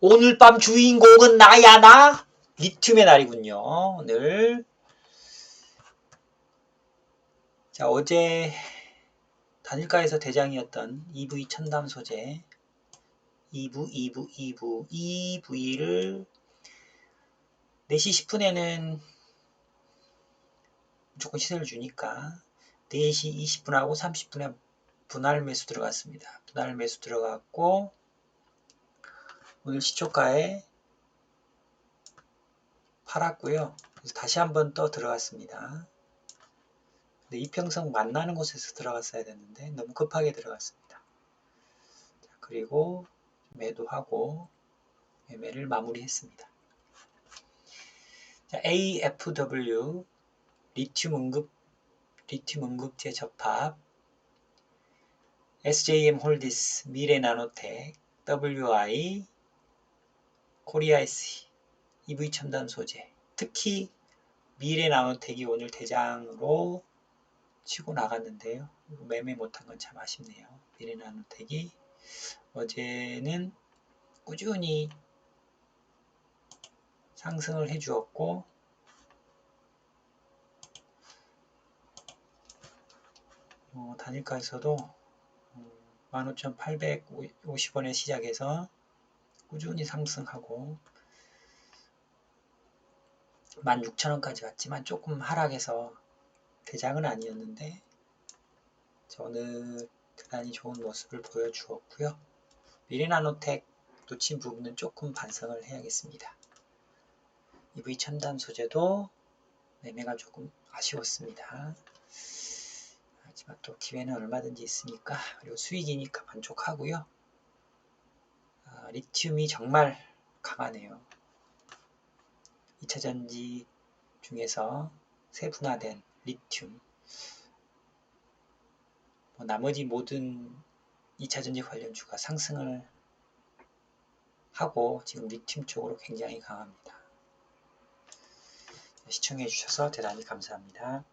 오늘 밤 주인공은 나야 나 리튬의 날이군요. 오늘 자 어제 단일가에서 대장이었던 EV 첨단 소재 EV, EV, EV, EV를 4시 10분에는 무조건 시세를 주니까 4시 20분하고 30분에 분할 매수 들어갔습니다. 분할 매수 들어갔고 오늘 시초가에 팔았고요. 그래서 다시 한 번 또 들어갔습니다. 근데 이평성 만나는 곳에서 들어갔어야 됐는데 너무 급하게 들어갔습니다. 자, 그리고 매도하고 매매를 마무리했습니다. 자, AFW 리튬 응급 리튬 응급제 접합 SJM 홀디스 미래 나노텍 WI 코리아이스 EV 첨단 소재 특히 미래나노텍이 오늘 대장으로 치고 나갔는데요. 매매 못한 건 참 아쉽네요. 미래나노텍이 어제는 꾸준히 상승을 해주었고 어, 단일가에서도 15,850원에 시작해서 꾸준히 상승하고 16,000원까지 갔지만 조금 하락해서 대장은 아니었는데 저는 대단히 좋은 모습을 보여주었고요. 미래나노텍 놓친 부분은 조금 반성을 해야겠습니다. EV 첨단 소재도 매매가 조금 아쉬웠습니다. 하지만 또 기회는 얼마든지 있으니까 그리고 수익이니까 만족하고요. 아, 리튬이 정말 강하네요. 2차 전지 중에서 세분화된 리튬 뭐 나머지 모든 2차 전지 관련주가 상승을 하고 지금 리튬 쪽으로 굉장히 강합니다. 시청해 주셔서 대단히 감사합니다.